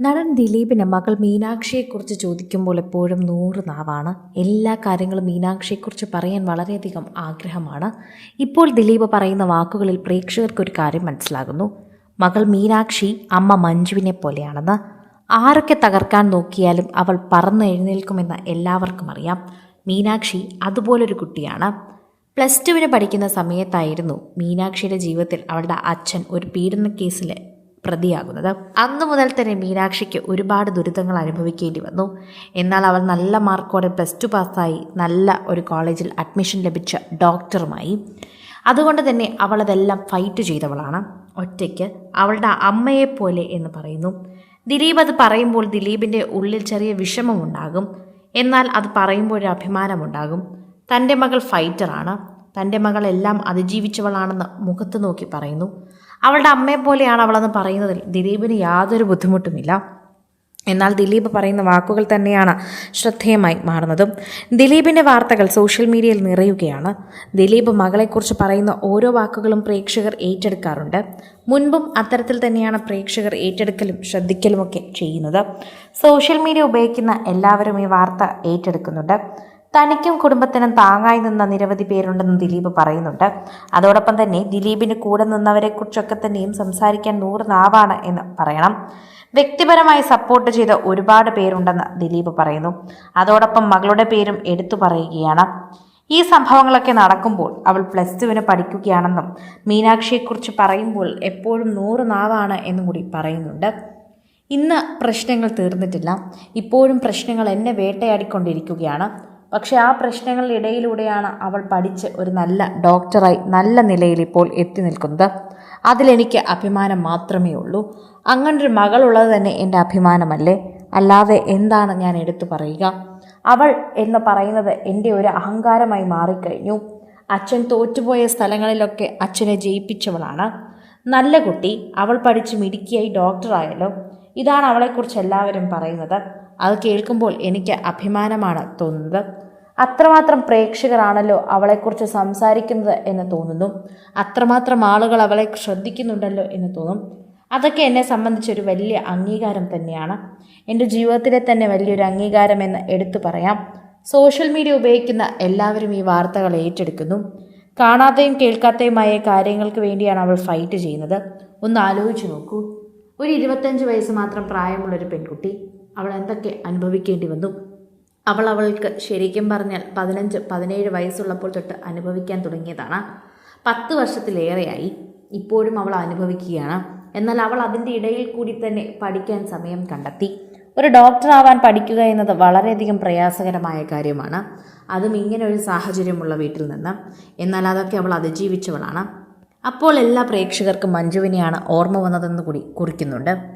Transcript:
നടൻ ദിലീപിന് മകൾ മീനാക്ഷിയെക്കുറിച്ച് ചോദിക്കുമ്പോൾ എപ്പോഴും നൂറ് നാവാണ്. എല്ലാ കാര്യങ്ങളും മീനാക്ഷിയെക്കുറിച്ച് പറയാൻ വളരെയധികം ആഗ്രഹമാണ്. ഇപ്പോൾ ദിലീപ് പറയുന്ന വാക്കുകളിൽ പ്രേക്ഷകർക്കൊരു കാര്യം മനസ്സിലാകുന്നു. മകൾ മീനാക്ഷി അമ്മ മഞ്ജുവിനെ പോലെയാണെന്ന്. ആരൊക്കെ തകർക്കാൻ നോക്കിയാലും അവൾ പറന്ന് എഴുന്നേൽക്കുമെന്ന് എല്ലാവർക്കും അറിയാം. മീനാക്ഷി അതുപോലൊരു കുട്ടിയാണ്. പ്ലസ് ടുവിന് പഠിക്കുന്ന സമയത്തായിരുന്നു മീനാക്ഷിയുടെ ജീവിതത്തിൽ അവളുടെ അച്ഛൻ ഒരു പീഡന കേസിൽ പ്രതിയാകുന്നത്. അന്നു മുതൽ തന്നെ മീനാക്ഷിക്ക് ഒരുപാട് ദുരിതങ്ങൾ അനുഭവിക്കേണ്ടി വന്നു. എന്നാൽ അവൾ നല്ല മാർക്കോടെ പ്ലസ് ടു പാസ്സായി നല്ല ഒരു കോളേജിൽ അഡ്മിഷൻ ലഭിച്ച ഡോക്ടറുമായി അതുകൊണ്ട് തന്നെ അവൾ അതെല്ലാം ഫൈറ്റ് ചെയ്തവളാണ്. ഒറ്റയ്ക്ക് അവളുടെ അമ്മയെപ്പോലെ എന്ന് പറയുന്നു. ദിലീപ് അത് പറയുമ്പോൾ ദിലീപിന്റെ ഉള്ളിൽ ചെറിയ വിഷമമുണ്ടാകും. എന്നാൽ അത് പറയുമ്പോൾ അഭിമാനമുണ്ടാകും. തന്റെ മകൾ ഫൈറ്ററാണ് തന്റെ മകളെല്ലാം അതിജീവിച്ചവളാണെന്ന് മുഖത്ത് നോക്കി പറയുന്നു. അവളുടെ അമ്മയെപ്പോലെയാണ് അവളെന്ന് പറയുന്നതിൽ ദിലീപിന് യാതൊരു ബുദ്ധിമുട്ടുമില്ല. എന്നാൽ ദിലീപ് പറയുന്ന വാക്കുകൾ തന്നെയാണ് ശ്രദ്ധേയമായി മാറുന്നതും. ദിലീപിന്റെ വാർത്തകൾ സോഷ്യൽ മീഡിയയിൽ നിറയുകയാണ്. ദിലീപ് മകളെക്കുറിച്ച് പറയുന്ന ഓരോ വാക്കുകളും പ്രേക്ഷകർ ഏറ്റെടുക്കാറുണ്ട്. മുൻപും അത്തരത്തിൽ തന്നെയാണ് പ്രേക്ഷകർ ഏറ്റെടുക്കലും ശ്രദ്ധിക്കലുമൊക്കെ ചെയ്യുന്നത്. സോഷ്യൽ മീഡിയ ഉപയോഗിക്കുന്ന എല്ലാവരും ഈ വാർത്ത ഏറ്റെടുക്കുന്നുണ്ട്. തനിക്കും കുടുംബത്തിനും താങ്ങായി നിന്ന നിരവധി പേരുണ്ടെന്ന് ദിലീപ് പറയുന്നുണ്ട്. അതോടൊപ്പം തന്നെ ദിലീപിന് കൂടെ നിന്നവരെക്കുറിച്ചൊക്കെ തന്നെയും സംസാരിക്കാൻ നൂറ് നാവാണ് എന്ന് പറയണം. വ്യക്തിപരമായി സപ്പോർട്ട് ചെയ്ത ഒരുപാട് പേരുണ്ടെന്ന് ദിലീപ് പറയുന്നു. അതോടൊപ്പം മകളുടെ പേരും എടുത്തു പറയുകയാണ്. ഈ സംഭവങ്ങളൊക്കെ നടക്കുമ്പോൾ അവൾ പ്ലസ് ടുവിന് പഠിക്കുകയാണെന്നും മീനാക്ഷിയെക്കുറിച്ച് പറയുമ്പോൾ എപ്പോഴും നൂറ് നാവാണ് എന്നും കൂടി പറയുന്നുണ്ട്. ഇന്ന് പ്രശ്നങ്ങൾ തീർന്നിട്ടില്ല. ഇപ്പോഴും പ്രശ്നങ്ങൾ എന്നെ വേട്ടയാടിക്കൊണ്ടിരിക്കുകയാണ്. പക്ഷേ ആ പ്രശ്നങ്ങളിടയിലൂടെയാണ് അവൾ പഠിച്ച് ഒരു നല്ല ഡോക്ടറായി നല്ല നിലയിൽ ഇപ്പോൾ എത്തി നിൽക്കുന്നത്. അതിലെനിക്ക് അഭിമാനം മാത്രമേ ഉള്ളൂ. അങ്ങനൊരു മകളുള്ളത് തന്നെ എന്റെ അഭിമാനമല്ലേ? അല്ലാതെ എന്താണ് ഞാൻ എടുത്തു പറയുക? അവൾ എന്ന് പറയുന്നത് എന്റെ ഒരു അഹങ്കാരമായി മാറിക്കഴിഞ്ഞു. അച്ഛൻ തോറ്റുപോയ സ്ഥലങ്ങളിലൊക്കെ അച്ഛനെ ജയിപ്പിച്ചവളാണ്. നല്ല കുട്ടി അവൾ പഠിച്ച് മിടുക്കിയായി ഡോക്ടറായല്ലോ. ഇതാണ് അവളെക്കുറിച്ച് എല്ലാവരും പറയുന്നത്. അത് കേൾക്കുമ്പോൾ എനിക്ക് അഭിമാനമാണ് തോന്നുന്നത്. അത്രമാത്രം പ്രേക്ഷകരാണല്ലോ അവളെക്കുറിച്ച് സംസാരിക്കുന്നത് എന്ന് തോന്നുന്നു. അത്രമാത്രം ആളുകൾ അവളെ ശ്രദ്ധിക്കുന്നുണ്ടല്ലോ എന്ന് തോന്നും. അതൊക്കെ എന്നെ സംബന്ധിച്ചൊരു വലിയ അംഗീകാരം തന്നെയാണ്. എന്റെ ജീവിതത്തിലെ തന്നെ വലിയൊരു അംഗീകാരം എന്ന് എടുത്തു പറയാം. സോഷ്യൽ മീഡിയ ഉപയോഗിക്കുന്ന എല്ലാവരും ഈ വാർത്തകൾ ഏറ്റെടുക്കുന്നു. കാണാതെയും കേൾക്കാത്തയുമായ കാര്യങ്ങൾക്ക് വേണ്ടിയാണ് അവൾ ഫൈറ്റ് ചെയ്യുന്നത്. ഒന്ന് ആലോചിച്ച് നോക്കൂ. ഒരു ഇരുപത്തഞ്ച് വയസ്സ് മാത്രം പ്രായമുള്ളൊരു പെൺകുട്ടി അവൾ എന്തൊക്കെ അനുഭവിക്കേണ്ടി വന്നു? അവൾ അവൾക്ക് ശരിക്കും പറഞ്ഞാൽ പതിനഞ്ച് പതിനേഴ് വയസ്സുള്ളപ്പോൾ തൊട്ട് അനുഭവിക്കാൻ തുടങ്ങിയതാണ്. പത്ത് വർഷത്തിലേറെയായി ഇപ്പോഴും അവൾ അനുഭവിക്കുകയാണ്. എന്നാൽ അവൾ അതിന്റെ ഇടയിൽ കൂടി തന്നെ പഠിക്കാൻ സമയം കണ്ടെത്തി. ഒരു ഡോക്ടർ ആവാൻ പഠിക്കുക എന്നത് വളരെയധികം പ്രയാസകരമായ കാര്യമാണ്. അതും ഇങ്ങനെ ഒരു സാഹചര്യമുള്ള വീട്ടിൽ നിന്ന്. എന്നാൽ അതൊക്കെ അവൾ അതിജീവിച്ചവളാണ്. അപ്പോൾ എല്ലാ പ്രേക്ഷകർക്കും മഞ്ജുവിനെയാണ് ഓർമ്മ വന്നതെന്ന് കൂടി കുറിക്കുന്നുണ്ട്.